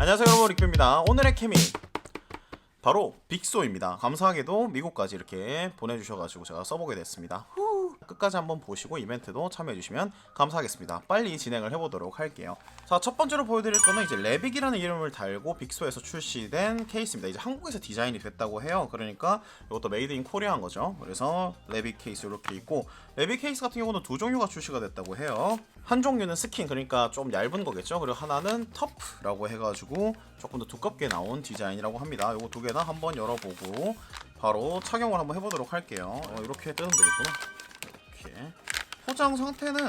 안녕하세요 여러분. 릭뷰입니다. 오늘의 케미. 바로 빅소입니다. 감사하게도 미국까지 이렇게 보내주셔가지고 제가 써보게 됐습니다. 후. 끝까지 한번 보시고 이벤트도 참여해주시면 감사하겠습니다. 빨리 진행을 해보도록 할게요. 자 첫 번째로 보여드릴 거는 이제 레빅이라는 이름을 달고 빅소에서 출시된 케이스입니다. 이제 한국에서 디자인이 됐다고 해요. 그러니까 이것도 메이드 인 코리아인 거죠. 그래서 레빅 케이스 이렇게 있고 레빅 케이스 같은 경우는 두 종류가 출시가 됐다고 해요 한 종류는 스킨 그러니까 좀 얇은 거겠죠 그리고 하나는 터프라고 해가지고 조금 더 두껍게 나온 디자인이라고 합니다 요거 두 개나 한번 열어보고 바로 착용을 한번 해보도록 할게요 어, 이렇게 뜨면 되겠구나 이렇게 포장 상태는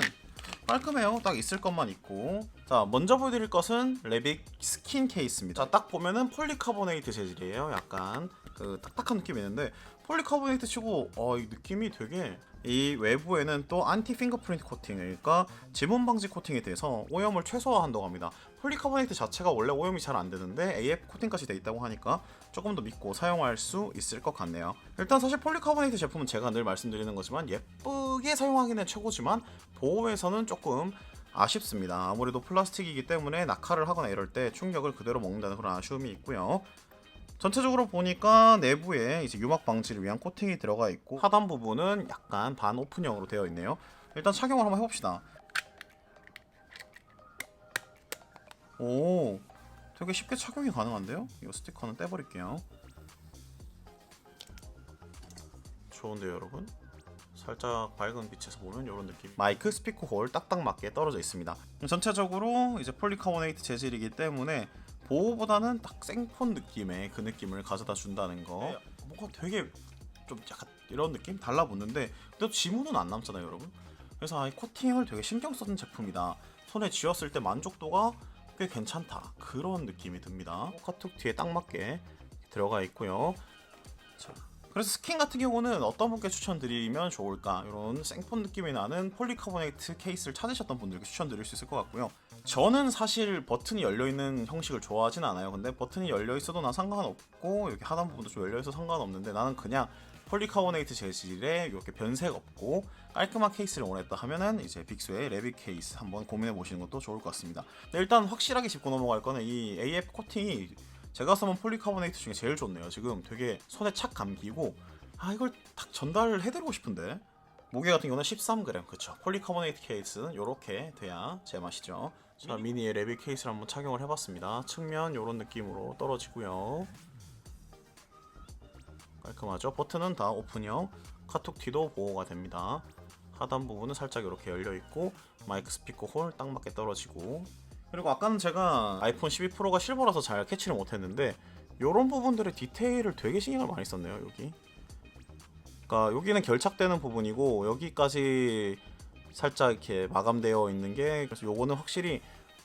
깔끔해요. 딱 있을 것만 있고. 자, 먼저 보여드릴 것은 레빅 스킨 케이스입니다. 자, 딱 보면은 폴리카보네이트 재질이에요. 약간 그 딱딱한 느낌이 있는데 폴리카보네이트 치고 어, 이 느낌이 되게 이 외부에는 또 안티 핑거프린트 코팅, 그러니까 지문 방지 코팅에 대해서 오염을 최소화한다고 합니다. 폴리카보네이트 자체가 원래 오염이 잘 안 되는데 AF 코팅까지 돼 있다고 하니까 조금 더 믿고 사용할 수 있을 것 같네요. 일단 사실 폴리카보네이트 제품은 제가 늘 말씀드리는 거지만 예쁘게 사용하기는 최고지만 보호에서는 조금 아쉽습니다. 아무래도 플라스틱이기 때문에 낙하를 하거나 이럴 때 충격을 그대로 먹는다는 그런 아쉬움이 있고요. 전체적으로 보니까 내부에 이제 유막 방지를 위한 코팅이 들어가 있고 하단 부분은 약간 반 오픈형으로 되어 있네요. 일단 착용을 한번 해봅시다. 오, 되게 쉽게 착용이 가능한데요? 이 스티커는 떼버릴게요. 좋은데요, 여러분? 살짝 밝은 빛에서 보면 이런 느낌. 마이크 스피커 홀 딱딱 맞게 떨어져 있습니다. 전체적으로 이제 폴리카보네이트 재질이기 때문에 보호보다는 딱 생폰 느낌의 그 느낌을 가져다 준다는 거. 뭔가 되게 좀 약간 이런 느낌 달라붙는데 또 지문은 안 남잖아요, 여러분. 그래서 이 코팅을 되게 신경 쓰는 제품이다. 손에 쥐었을 때 만족도가 꽤 괜찮다. 그런 느낌이 듭니다. 카톡 뒤에 딱 맞게 들어가 있고요. 자, 그래서 스킨 같은 경우는 어떤 분께 추천드리면 좋을까? 이런 생폰 느낌이 나는 폴리카보네이트 케이스를 찾으셨던 분들께 추천드릴 수 있을 것 같고요. 저는 사실 버튼이 열려 있는 형식을 좋아하진 않아요. 근데 버튼이 열려 있어도 난 상관없고 여기 하단 부분도 좀 열려 있어 상관없는데 나는 그냥 폴리카보네이트 재질에 이렇게 변색 없고 깔끔한 케이스를 원했다 하면은 이제 빅스의 레빅 케이스 한번 고민해 보시는 것도 좋을 것 같습니다. 근데 일단 확실하게 짚고 넘어갈 거는 이 AF 코팅이 제가 써본 폴리카보네이트 중에 제일 좋네요. 지금 되게 손에 착 감기고 아 이걸 딱 전달을 해드리고 싶은데 무게 같은 경우는 13g 그쵸 폴리카보네이트 케이스는 이렇게 돼야 제맛이죠. 자 미니의 레빅 케이스를 한번 착용을 해봤습니다. 측면 이런 느낌으로 떨어지고요. 깔끔하죠. 버튼은 다 오픈형, 카톡 티도 보호가 됩니다. 하단 부분은 살짝 이렇게 열려 있고 마이크 스피커 홀 딱 맞게 떨어지고 그리고 아까는 제가 아이폰 12 프로가 실버라서 잘 캐치를 못했는데 이런 부분들의 디테일을 되게 신경을 많이 썼네요 여기. 그러니까 여기는 결착되는 부분이고 여기까지 살짝 이렇게 마감되어 있는 게 그래서 요거는 확실히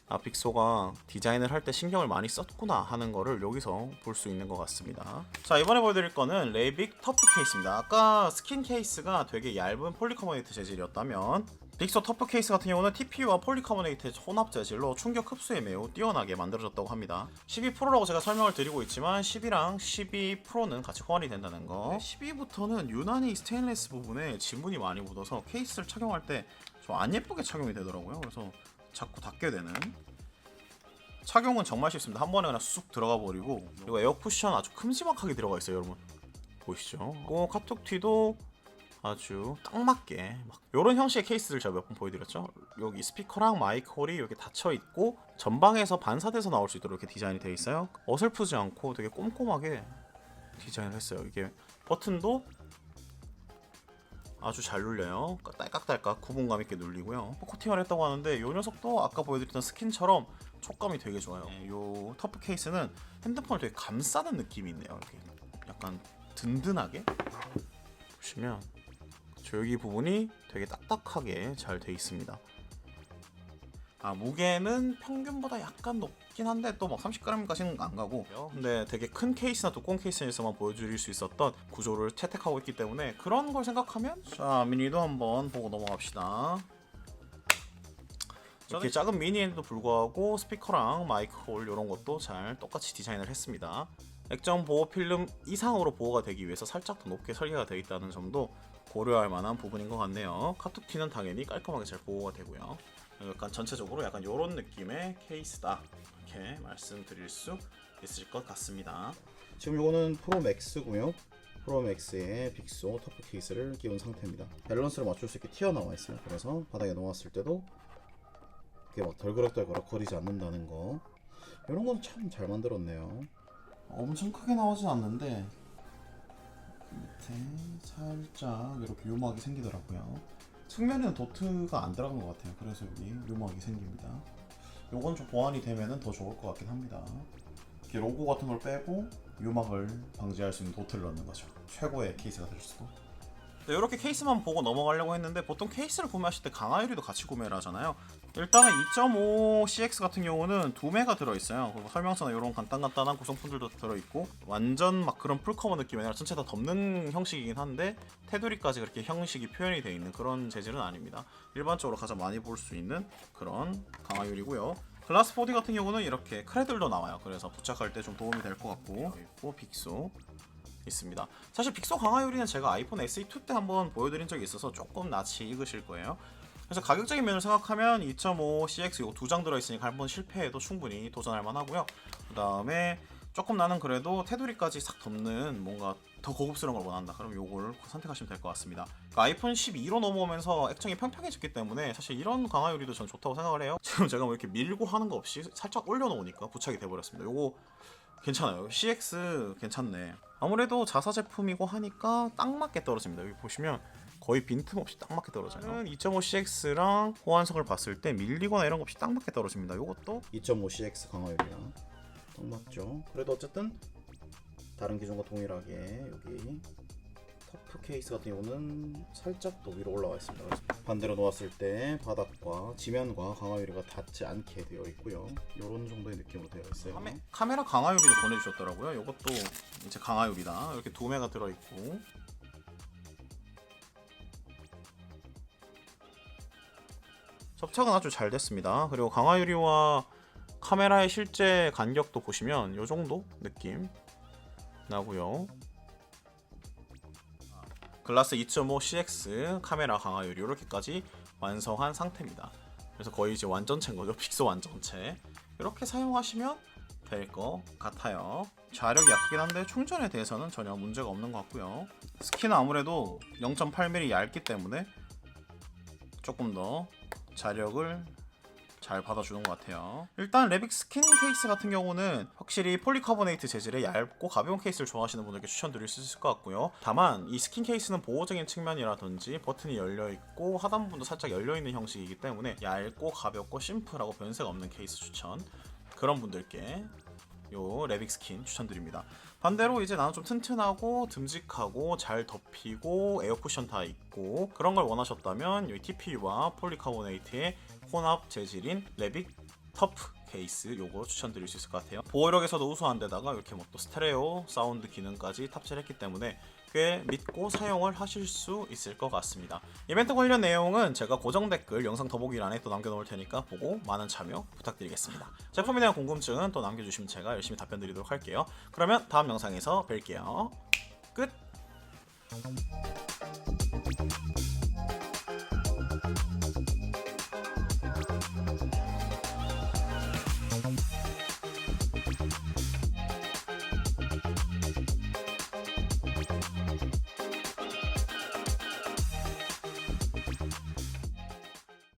아 빅소가 디자인을 할 때 신경을 많이 썼구나 하는 거를 여기서 볼 수 있는 것 같습니다. 자 이번에 보여드릴 거는 레이빅 터프 케이스입니다. 아까 스킨 케이스가 되게 얇은 폴리카보네이트 재질이었다면 빅소 터프 케이스 같은 경우는 TPU와 폴리카보네이트 혼합 재질로 충격 흡수에 매우 뛰어나게 만들어졌다고 합니다. 12 프로라고 제가 설명을 드리고 있지만 10이랑 12 프로는 같이 호환이 된다는 거. 12부터는 유난히 스테인리스 부분에 지문이 많이 묻어서 케이스를 착용할 때 좀 안 예쁘게 착용이 되더라고요. 그래서 자꾸 닫게 되는 착용은 정말 쉽습니다. 한 번에 그냥 쑥 들어가 버리고 그리고 에어 쿠션 아주 큼지막하게 들어가 있어요, 여러분. 보이시죠? 그 카톡 티도 아주 딱 맞게 막 이런 형식의 케이스를 제가 몇 번 보여드렸죠. 여기 스피커랑 마이크 홀이 이렇게 닫혀 있고 전방에서 반사돼서 나올 수 있도록 이렇게 디자인이 되어 있어요. 어설프지 않고 되게 꼼꼼하게 디자인을 했어요. 이게 버튼도 아주 잘 눌려요. 딸깍딸깍 구분감 있게 눌리고요. 코팅을 했다고 하는데 이 녀석도 아까 보여드렸던 스킨처럼 촉감이 되게 좋아요. 이 터프 케이스는 핸드폰을 되게 감싸는 느낌이 있네요. 이렇게 약간 든든하게 보시면 저 여기 부분이 되게 딱딱하게 잘 돼 있습니다. 아 무게는 평균보다 약간 높긴 한데 또 막 30g까지는 안 가고 근데 되게 큰 케이스나 두꺼운 케이스에서만 보여드릴 수 있었던 구조를 채택하고 있기 때문에 그런 걸 생각하면 자 미니도 한번 보고 넘어갑시다. 이렇게 작은 미니에도 불구하고 스피커랑 마이크 홀 이런 것도 잘 똑같이 디자인을 했습니다 액정 보호 필름 이상으로 보호가 되기 위해서 살짝 더 높게 설계가 되어 있다는 점도 고려할 만한 부분인 것 같네요 카툭티는 당연히 깔끔하게 잘 보호가 되고요 약간 전체적으로 약간 이런 느낌의 케이스다 이렇게 말씀드릴 수 있을 것 같습니다. 지금 이거는 프로 맥스고요. 프로 맥스에 빅소 터프 케이스를 끼운 상태입니다. 밸런스를 맞출 수 있게 튀어나와 있어요. 그래서 바닥에 놓았을 때도 이게 막 덜그럭덜그럭 거리지 않는다는 거. 이런 건 참 잘 만들었네요. 엄청 크게 나오진 않는데 그 밑에 살짝 이렇게 요막이 생기더라고요. 측면에는 도트가 안 들어간 것 같아요. 그래서 여기 요막이 생깁니다. 요건 좀 보완이 되면은 더 좋을 것 같긴 합니다. 이렇게 로고 같은 걸 빼고 요막을 방지할 수 있는 도트를 넣는 거죠. 최고의 케이스가 될 수도. 이렇게 케이스만 보고 넘어가려고 했는데 보통 케이스를 구매하실 때 강화유리도 같이 구매를 하잖아요. 일단은 2.5 CX 같은 경우는 두 매가 들어있어요. 그리고 설명서나 이런 간단간단한 구성품들도 들어있고 완전 막 그런 풀커버 느낌이 아니라 전체 다 덮는 형식이긴 한데 테두리까지 그렇게 형식이 표현이 되어 있는 그런 재질은 아닙니다. 일반적으로 가장 많이 볼 수 있는 그런 강화유리고요. 글라스 보디 같은 경우는 이렇게 크레들도 나와요. 그래서 부착할 때 좀 도움이 될 것 같고 있고 빅소 있습니다. 사실 빅소 강화유리는 제가 아이폰 SE2 때 한번 보여드린 적이 있어서 조금 낯이 익으실 거예요. 그래서 가격적인 면을 생각하면 2.5 CX 이거 두장 들어있으니까 한번 실패해도 충분히 도전할 만하고요. 그 다음에 조금 나는 그래도 테두리까지 싹 덮는 뭔가 더 고급스러운 걸 원한다. 그럼 요걸 선택하시면 될 것 같습니다. 그러니까 아이폰 12로 넘어오면서 액정이 평평해졌기 때문에 사실 이런 강화유리도 전 좋다고 생각을 해요. 지금 제가 뭐 이렇게 밀고 하는 거 없이 살짝 올려놓으니까 부착이 돼버렸습니다. 요거 괜찮아요. CX 괜찮네. 아무래도 자사 제품이고 하니까 딱 맞게 떨어집니다. 여기 보시면 거의 빈틈없이 딱 맞게 떨어져요. 2.5 CX랑 호환석을 봤을 때 밀리거나 이런 거 없이 딱 맞게 떨어집니다. 요것도 2.5 CX 강화율이랑 딱 맞죠. 그래도 어쨌든 다른 기종과 동일하게 여기 터프 케이스 같은 경우는 살짝 더 위로 올라와 있습니다. 반대로 놓았을 때 바닥과 지면과 강화유리가 닿지 않게 되어 있고요. 이런 정도의 느낌으로 되어 있어요. 카메, 카메라 강화유리도 보내주셨더라고요. 요것도 이제 강화유리다. 이렇게 두 매가 들어 있고 접착은 아주 잘 됐습니다. 그리고 강화유리와 카메라의 실제 간격도 보시면 요 정도 느낌 나고요. 글라스 2.5 CX 카메라 강화유리 이렇게까지 완성한 상태입니다. 그래서 거의 이제 완전체인 거죠. 픽소 완전체. 이렇게 사용하시면 될 것 같아요. 좌력이 약하긴 한데 충전에 대해서는 전혀 문제가 없는 것 같고요. 스킨은 아무래도 0.8mm 얇기 때문에 조금 더 자력을 잘 받아주는 것 같아요. 일단 레빅 스킨 케이스 같은 경우는 확실히 폴리카보네이트 재질의 얇고 가벼운 케이스를 좋아하시는 분들께 추천드릴 수 있을 것 같고요. 다만 이 스킨 케이스는 보호적인 측면이라든지 버튼이 열려 있고 하단 부분도 살짝 열려 있는 형식이기 때문에 얇고 가볍고 심플하고 변색 없는 케이스 추천. 그런 분들께 요 레빅 스킨 추천드립니다. 반대로 이제 나는 좀 튼튼하고 듬직하고 잘 덮이고 에어 쿠션 다 있고 그런 걸 원하셨다면 이 TPU와 폴리카보네이트의 혼합 재질인 레빅 터프 케이스 요거 추천드릴 수 있을 것 같아요. 보호력에서도 우수한 데다가 이렇게 뭐 또 스테레오 사운드 기능까지 탑재를 했기 때문에 꽤 믿고 사용을 하실 수 있을 것 같습니다. 이벤트 관련 내용은 제가 고정 댓글 영상 더보기란에 또 남겨놓을 테니까 보고 많은 참여 부탁드리겠습니다. 제품에 대한 궁금증은 또 남겨주시면 제가 열심히 답변 드리도록 할게요. 그러면 다음 영상에서 뵐게요. 끝!